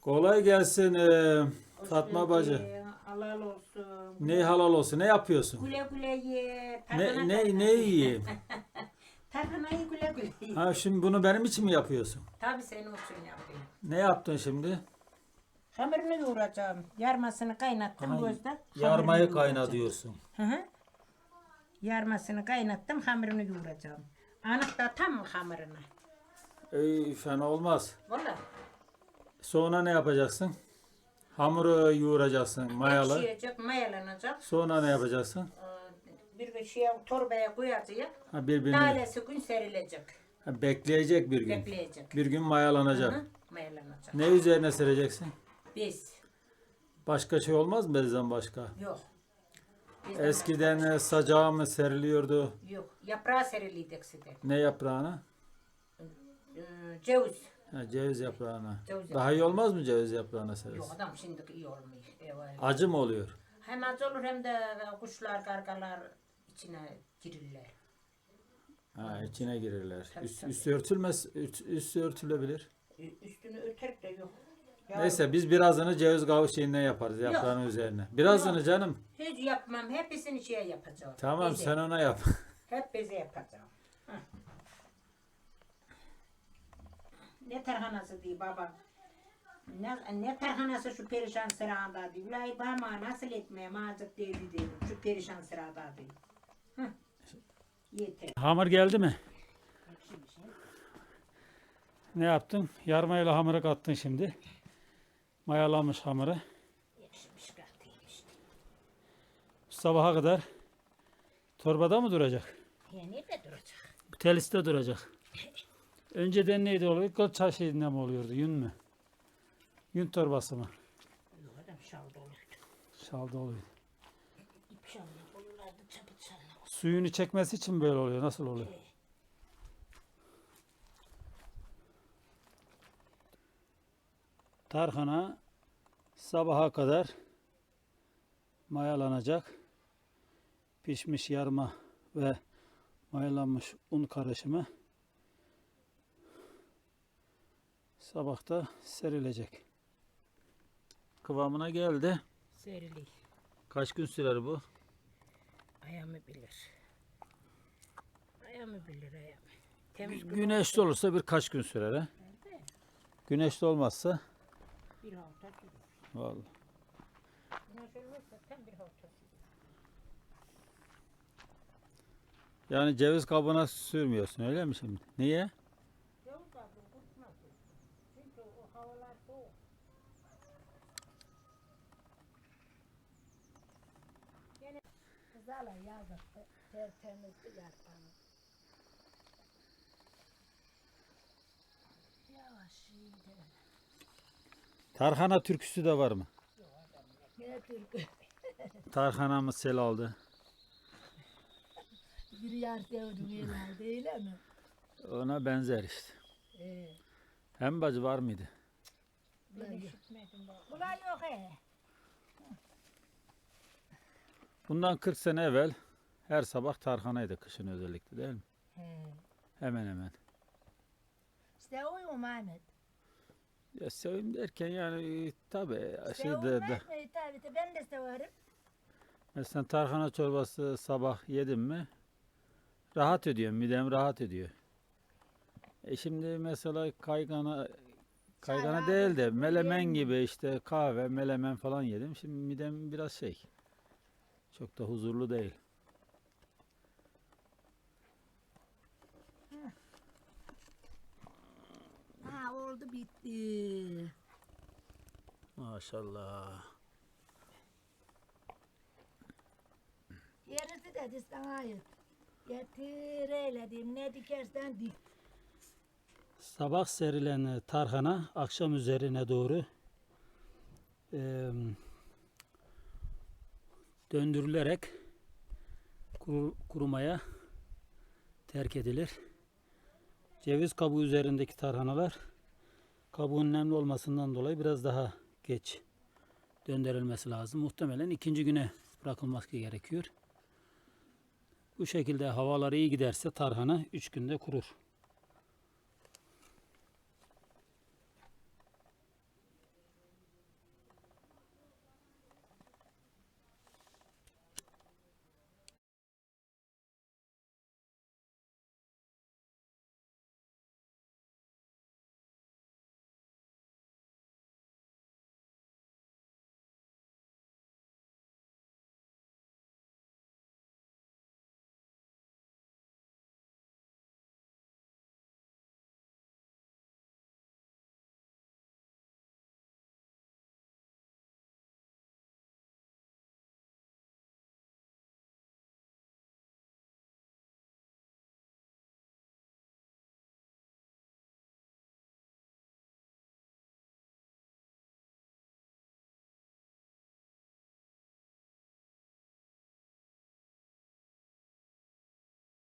Kolay gelsin Hoş Fatma bacı. Halal olsun. Ne halal olsun ne yapıyorsun? Güle güle ye. Ne ne ne yiyeyim? Tadına güle güle ye. Ha şimdi bunu benim için mi yapıyorsun? Tabii senin için yapıyorum. Ne yaptın şimdi? Hamurunu yoğuracağım. Yarmasını kaynattım gözde. Yarmayı Hamurunu yoğuracağım. kaynatıyorsun. Hı hı. Yarmasını kaynattım hamurunu yoğuracağım. Anık da tam hamuruna. Ey, fena olmaz. Valla. Sonra ne yapacaksın? Hamuru yoğuracaksın mayalı. Pişirecek, mayalanacak. Sonra ne yapacaksın? Ee, Bir şey torbaya koyacağız. Ha, birbirini Talesi gün serilecek. ha, bekleyecek bir gün. Bekleyecek. Bir gün mayalanacak. Hı hı, Mayalanacak. Ne üzerine sereceksin? Biz. Başka şey olmaz mı bezden başka? Yok. Eskiden e, sacağı mı seriliyordu? Yok. Yaprağı seriliydik size. Ne yaprağına? Ee, ceviz. Ha, ceviz yaprağına. Ceviz Daha iyi olmaz mı ceviz yaprağına? Yok adam şimdi iyi olmuyor. Evet. Acı mı oluyor? Hem acı olur hem de kuşlar, kargalar içine girirler. Ha, içine girirler. Tabii, Üst, tabii. üstü örtülmez, üst, üstü örtülebilir. Ü- Üstünü örterek de yok. Neyse biz birazını ceviz kavuğu şeyinden yaparız yaprağının üzerine. Birazını Yok. canım. Hiç yapmam. Hepsini şey yapacağım. Tamam Beze. sen ona yap. Hep beze yapacağım. Ne tarhanası diye baba. Ne, ne tarhanası şu perişan sırada diye. Ulay bana nasıl etmeye mazık dedi dedim. Şu perişan sırada. Heh. Yeter. Hamur geldi mi? Ne yaptın? Yarmayla hamuru kattın şimdi. Mayalanmış hamuru. Sabaha kadar torbada mı duracak? Nerede duracak? Teliste duracak. Önceden neydi oluyor? Kıl şeyinden mi oluyordu? Yün mü? Yün torbası mı? Yok adam şalda olurdu. Şalda oluyor. İp şalda olurlardı çapıt şalda. Suyunu çekmesi için böyle oluyor. Nasıl oluyor? Tarhana sabaha kadar mayalanacak. Pişmiş yarma ve mayalanmış un karışımı sabahta serilecek. Kıvamına geldi. Serili. Kaç gün sürer bu? Ayağımı bilir. Ayağımı bilir ayağımı. Temiz gün Güneşli olursa birkaç gün sürer. He? Güneşli olmazsa bir hafta sürür. vallahi. Güneş olmazsa tam bir hafta sürür. Yani ceviz kabuğuna sürmüyorsun öyle mi şimdi? Niye? Çünkü o havalar soğuk. Yavaş iyi de. Tarhana türküsü de var mı? Ne türkü? Tarhanamız sel aldı. Bir yer sevdim yerler değil mi? Ona benzer işte. Ee, Hem bacı var mıydı? Ben işitmedim. Ulan yok he. Bundan 40 sene evvel her sabah tarhanaydı kışın özellikle değil mi? He. Hemen hemen. İşte uyum Ahmet. Ya sevim derken yani tabi İşte şeyde uyum de, Ahmet tabii de ben de severim. mesela tarhana çorbası sabah yedim mi rahat ediyor midem rahat ediyor. E şimdi mesela kaygana kaygana Çay, değil de melemen gibi işte kahve melemen falan yedim. Şimdi midem biraz şey çok da huzurlu değil. Ha oldu bitti. Maşallah. Gerisi dedi sana ait. Getir eyledim ne dikersen dik. Sabah serilen e, tarhana akşam üzerine doğru eee, döndürülerek kuru- kurumaya terk edilir. Ceviz kabuğu üzerindeki tarhanalar kabuğun nemli olmasından dolayı biraz daha geç döndürülmesi lazım. Muhtemelen ikinci güne bırakılması gerekiyor. Bu şekilde havalar iyi giderse tarhana 3 günde kurur.